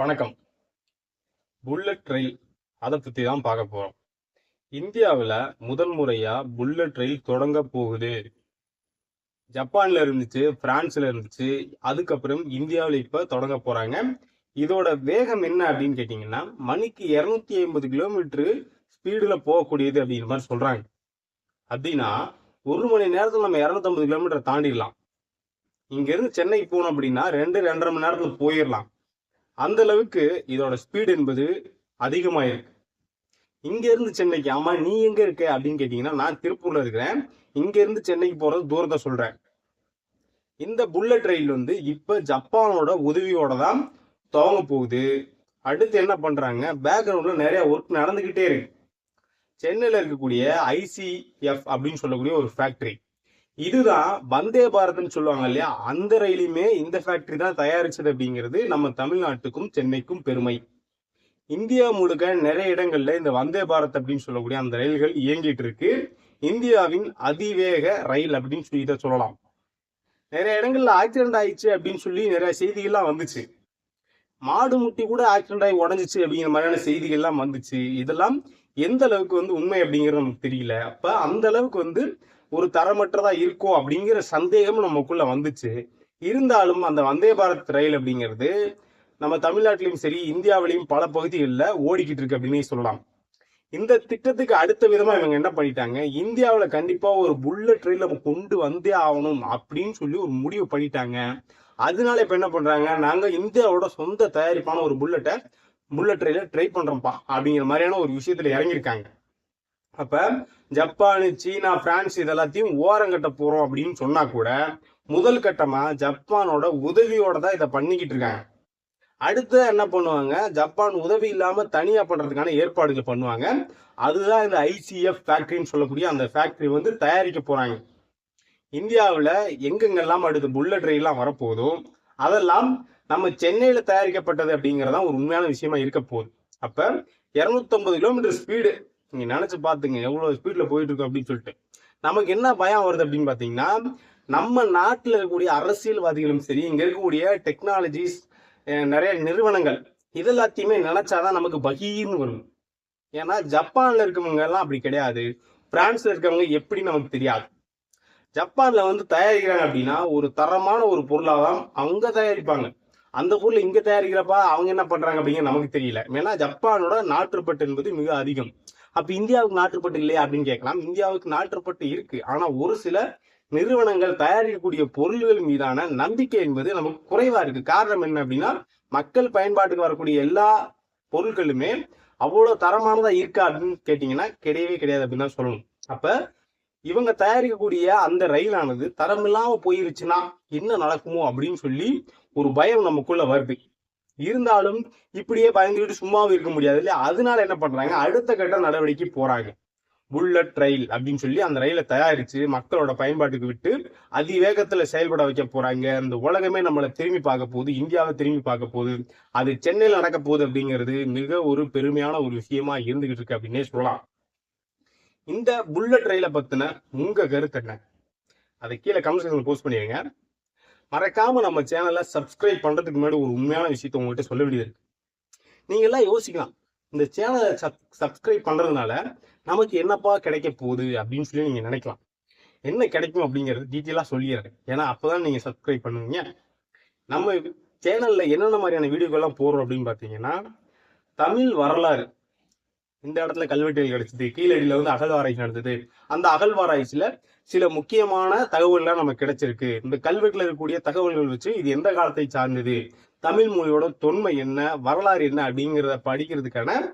வணக்கம். புல்லட் ரயில் அதை பற்றி தான் பார்க்க போகிறோம் இந்தியாவில் முதல் முறையாக புல்லட் ரயில் தொடங்க போகுது. ஜப்பானில் இருந்துச்சு பிரான்ஸில் இருந்துச்சு அதுக்கப்புறம் இந்தியாவில் இப்போ தொடங்க போகிறாங்க இதோட வேகம் என்ன அப்படின்னு கேட்டிங்கன்னா மணிக்கு இரநூத்தி ஐம்பது கிலோமீட்ரு ஸ்பீடில் போகக்கூடியது அப்படிங்கிற மாதிரி சொல்கிறாங்க அப்படின்னா ஒரு மணி நேரத்தில் நம்ம இரநூத்தம்பது கிலோமீட்டர் தாண்டிடலாம். இங்கேருந்து சென்னைக்கு போகணும் அப்படின்னா ரெண்டு ரெண்டரை மணி நேரத்தில் போயிடலாம். அந்த அளவுக்கு இதோட ஸ்பீடு என்பது அதிகமாயிருக்கு. இங்க இருந்து சென்னைக்கு ஆமா நீ எங்க இருக்க? அப்படின்னு கேட்டீங்கன்னா நான் திருப்பூர்ல இருக்கிறேன். இங்க இருந்து சென்னைக்கு போறது தூரத்தை சொல்றேன். இந்த புல்லட் ரயில் வந்து இப்ப ஜப்பானோட உதவியோட தான் துவங்க போகுது. அடுத்து என்ன பண்றாங்க? பேக்ரவுண்ட்ல நிறைய ஒர்க் நடந்துகிட்டே இருக்கு. சென்னையில இருக்கக்கூடிய ஐசிஎஃப் அப்படின்னு சொல்லக்கூடிய ஒரு ஃபேக்டரி இதுதான் வந்தே பாரத்னு சொல்லுவாங்க இல்லையா? அந்த ரயிலுமே இந்த ஃபேக்டரி தான் தயாரிச்சது அப்படிங்கிறது நம்ம தமிழ்நாட்டுக்கும் சென்னைக்கும் பெருமை. இந்தியா முழுக்க நிறைய இடங்கள்ல இந்த வந்தே பாரத் அப்படின்னு சொல்லக்கூடிய அந்த ரயில்கள் இயங்கிட்டு இருக்கு. இந்தியாவின் அதிவேக ரயில் அப்படின்னு சொல்லி இதை சொல்லலாம். நிறைய இடங்கள்ல ஆக்சிடென்ட் ஆயிடுச்சு அப்படின்னு சொல்லி நிறைய செய்திகள்லாம் வந்துச்சு. மாடு முட்டி கூட ஆக்சிடென்ட் ஆகி உடஞ்சிச்சு அப்படிங்கிற மாதிரியான செய்திகள்லாம் வந்துச்சு. இதெல்லாம் எந்த அளவுக்கு வந்து உண்மை அப்படிங்கிறது நமக்கு தெரியல. அப்ப அந்த அளவுக்கு வந்து ஒரு தரமற்றதா இருக்கும் அப்படிங்கிற சந்தேகம் நமக்குள்ள வந்துச்சு. இருந்தாலும் அந்த வந்தே பாரத் ரயில் அப்படிங்கிறது நம்ம தமிழ்நாட்டிலையும் சரி இந்தியாவிலையும் பல பகுதிகளில் ஓடிக்கிட்டு இருக்கு அப்படின்னு சொல்லலாம். இந்த திட்டத்துக்கு அடுத்த விதமா இவங்க என்ன பண்ணிட்டாங்க? இந்தியாவில் கண்டிப்பா ஒரு புல்லட் ரயில் நம்ம கொண்டு வந்தே ஆகணும் அப்படின்னு சொல்லி ஒரு முடிவு பண்ணிட்டாங்க. அதனால இப்ப என்ன பண்றாங்க? நாங்க இந்தியாவோட சொந்த தயாரிப்பான ஒரு புல்லட்டை புல்லட் ரயில ட்ரை பண்றோம்ப்பா அப்படிங்கிற மாதிரியான ஒரு விஷயத்துல இறங்கியிருக்காங்க. அப்ப ஜப்பான் சீனா பிரான்ஸ் இதெல்லாத்தையும் ஓரங்கட்ட போறோம் அப்படின்னு சொன்னா கூட முதல் கட்டமா ஜப்பானோட உதவியோட தான் இதை பண்ணிக்கிட்டு இருக்காங்க. அடுத்து என்ன பண்ணுவாங்க? ஜப்பான் உதவி இல்லாம தனியா பண்றதுக்கான ஏற்பாடுகள் பண்ணுவாங்க. அதுதான் இந்த ஐசிஎஃப் ஃபேக்டரின்னு சொல்லக்கூடிய அந்த ஃபேக்டரி வந்து தயாரிக்க போறாங்க. இந்தியாவில் எங்கெங்கெல்லாம் அடுத்து புல்லட் ரயிலாம் வரப்போதோ அதெல்லாம் நம்ம சென்னையில் தயாரிக்கப்பட்டது அப்படிங்கிறதான் ஒரு உண்மையான விஷயமா இருக்க போகுது. அப்போ இரநூத்தம்பது கிலோமீட்டர் ஸ்பீடு நீங்க நினைச்சு பார்த்துங்க எவ்வளவு ஸ்பீட்ல போயிட்டு இருக்கோம் அப்படின்னு சொல்லிட்டு. நமக்கு என்ன பயம் வருது அப்படின்னு பாத்தீங்கன்னா நம்ம நாட்டில் இருக்கக்கூடிய அரசியல்வாதிகளும் சரி இங்க இருக்கக்கூடிய டெக்னாலஜிஸ் நிறைய நிறுவனங்கள் இதெல்லாத்தையுமே நினைச்சாதான் நமக்கு பகீர்னு வரும். ஏன்னா ஜப்பான்ல இருக்கவங்க எல்லாம் அப்படி கிடையாது. பிரான்ஸ்ல இருக்கவங்க எப்படி நமக்கு தெரியாது. ஜப்பான்ல வந்து தயாரிக்கிறாங்க அப்படின்னா ஒரு தரமான ஒரு பொருளாக தான் அவங்க தயாரிப்பாங்க. அந்த பொருள் இங்க தயாரிக்கிறப்ப அவங்க என்ன பண்றாங்க அப்படிங்கிற நமக்கு தெரியல. ஏன்னா ஜப்பானோட நாட்டுப்பட்டு என்பது மிக அதிகம். அப்ப இந்தியாவுக்கு நாட்டுப்பட்டு இல்லையா அப்படின்னு கேட்கலாம். இந்தியாவுக்கு நாட்டுப்பட்டு இருக்கு. ஆனா ஒரு சில நிறுவனங்கள் தயாரிக்கக்கூடிய பொருள்கள் மீதான நம்பிக்கை என்பது நமக்கு குறைவா இருக்கு. காரணம் என்ன அப்படின்னா மக்கள் பயன்பாட்டுக்கு வரக்கூடிய எல்லா பொருட்களுமே அவ்வளவு தரமானதா இருக்கா அப்படின்னு கேட்டீங்கன்னா கிடையவே கிடையாது அப்படின்னு தான் சொல்லணும். அப்ப இவங்க தயாரிக்கக்கூடிய அந்த ரயிலானது தரமில்லாம போயிருச்சுன்னா என்ன நடக்குமோ அப்படின்னு சொல்லி ஒரு பயம் நமக்குள்ள வருது. இருந்தாலும் இப்படியே பயந்துக்கிட்டு சும்மாவும் இருக்க முடியாது. இல்லையா அதனால என்ன பண்றாங்க? அடுத்த கட்ட நடவடிக்கை போறாங்க. புல்லட் ரயில் அப்படின்னு சொல்லி அந்த ரயிலை தயாரிச்சு மக்களோட பயன்பாட்டுக்கு விட்டு அதிவேகத்துல செயல்பட வைக்க போறாங்க. அந்த உலகமே நம்மளை திரும்பி பார்க்க போகுது. இந்தியாவை திரும்பி பார்க்க போகுது. அது சென்னையில் நடக்க போகுது அப்படிங்கிறது மிக ஒரு பெருமையான ஒரு விஷயமா இருந்துகிட்டு இருக்கு அப்படின்னே சொல்லலாம். இந்த புல்லட் ரயிலை பத்தின உங்க கருத்து என்ன? அதை கீழே கமெண்ட் செக்ஷன் போஸ்ட் பண்ணிடுங்க. மறக்காம நம்ம சேனலை சப்ஸ்கிரைப் பண்றதுக்கு முன்னாடி ஒரு உண்மையான விஷயத்த உங்கள்கிட்ட சொல்ல வேண்டியது இருக்கு. நீங்க எல்லாம் யோசிக்கலாம். இந்த சேனலை சப் சப்ஸ்கிரைப் பண்றதுனால நமக்கு என்னப்பா கிடைக்க போகுது அப்படின்னு சொல்லி நீங்க நினைக்கலாம். என்ன கிடைக்கும் அப்படிங்கிறது டீட்டெயிலாக சொல்லிடுறேன். ஏன்னா அப்போதான் நீங்க சப்ஸ்கிரைப் பண்ணுவீங்க. நம்ம சேனல்ல என்னென்ன மாதிரியான வீடியோக்கள்லாம் போடுறோம் அப்படின்னு பார்த்தீங்கன்னா தமிழ் வரலாறு. இந்த இடத்துல கல்வெட்டுகள் கிடைச்சது. கீழடியில வந்து அகழ்வாராய்ச்சி நடந்தது. அந்த அகழ்வாராய்ச்சியில சில முக்கியமான தகவல்கள்லாம் நமக்கு கிடைச்சிருக்கு. இந்த கல்வெட்டுல இருக்கக்கூடிய தகவல்கள் வச்சு இது எந்த காலத்தை சார்ந்தது? தமிழ் மொழியோட தொன்மை என்ன? வரலாறு என்ன? அப்படிங்கிறத படிக்கிறதுக்கான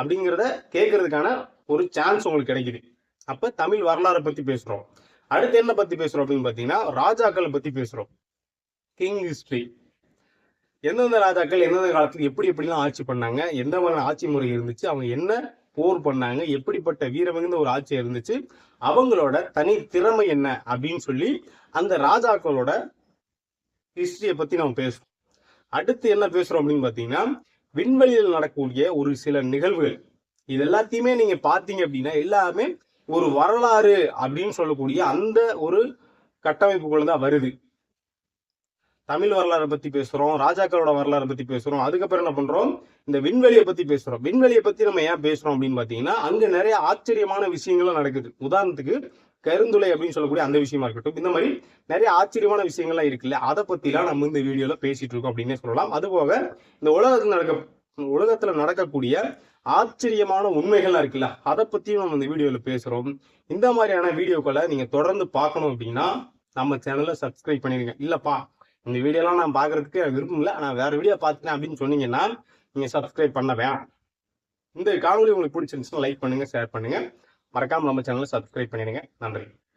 அப்படிங்கிறத கேட்கறதுக்கான ஒரு சான்ஸ் உங்களுக்கு கிடைக்குது. அப்ப தமிழ் வரலாறை பத்தி பேசுறோம். அடுத்து என்ன பத்தி பேசுறோம் அப்படின்னு பாத்தீங்கன்னா ராஜாக்களை பத்தி பேசுறோம். கிங் ஹிஸ்டரி எந்தெந்த ராஜாக்கள் எந்தெந்த காலத்தில் எப்படி எப்படிலாம் ஆட்சி பண்ணாங்க எந்த மாதிரியான ஆட்சி முறை இருந்துச்சு அவங்க என்ன போர் பண்ணாங்க எப்படிப்பட்ட வீரமிகுந்த ஒரு ஆட்சி இருந்துச்சு அவங்களோட தனி திறமை என்ன அப்படின்னு சொல்லி அந்த ராஜாக்களோட ஹிஸ்டரியை பத்தி நம்ம பேசுறோம் அடுத்து என்ன பேசுறோம் அப்படின்னு பாத்தீங்கன்னா விண்வெளியில் நடக்கக்கூடிய ஒரு சில நிகழ்வுகள். இது எல்லாத்தையுமே நீங்க பாத்தீங்க அப்படின்னா எல்லாமே ஒரு வரலாறு அப்படின்னு சொல்லக்கூடிய அந்த ஒரு கட்டமைப்புக்குள்ள தான் வருது. தமிழ் வரலாறை பத்தி பேசுறோம் ராஜாக்களோட வரலாறு பத்தி பேசுறோம். அதுக்கப்புறம் என்ன பண்றோம்? இந்த விண்வெளியை பத்தி பேசுறோம். விண்வெளியை பத்தி நம்ம ஏன் பேசுறோம் அப்படின்னு பாத்தீங்கன்னா அங்க நிறைய ஆச்சரியமான விஷயங்களும் நடக்குது. உதாரணத்துக்கு கருந்துளை அப்படின்னு சொல்லக்கூடிய அந்த விஷயமா இருக்கட்டும். இந்த மாதிரி நிறைய ஆச்சரியமான விஷயங்கள்லாம் இருக்குல்ல அதை பத்திலாம் நம்ம இந்த வீடியோல பேசிட்டு இருக்கோம் அப்படின்னே சொல்லலாம். அதுபோக இந்த உலகத்தில் நடக்க உலகத்துல நடக்கக்கூடிய ஆச்சரியமான உண்மைகள்லாம் இருக்குல்ல அதை பத்தியும் நம்ம இந்த வீடியோல பேசுறோம். இந்த மாதிரியான வீடியோக்களை நீங்க தொடர்ந்து பார்க்கணும் அப்படின்னா நம்ம சேனலை சப்ஸ்கிரைப் பண்ணிடுங்க. இல்லப்பா இந்த வீடியோலாம் நான் பார்க்கறதுக்கு எனக்கு விருப்பம் இல்லை. நான் வேற வீடியோ பார்த்துட்டேன் அப்படின்னு சொன்னீங்கன்னா நீங்கள் சப்ஸ்கிரைப் பண்ண வேணாம். இந்த காணொலி உங்களுக்கு பிடிச்சிருந்துச்சுன்னா லைக் பண்ணுங்கள் ஷேர் பண்ணுங்கள் மறக்காம நம்ம சேனலை சப்ஸ்கிரைப் பண்ணிடுங்க. நன்றி.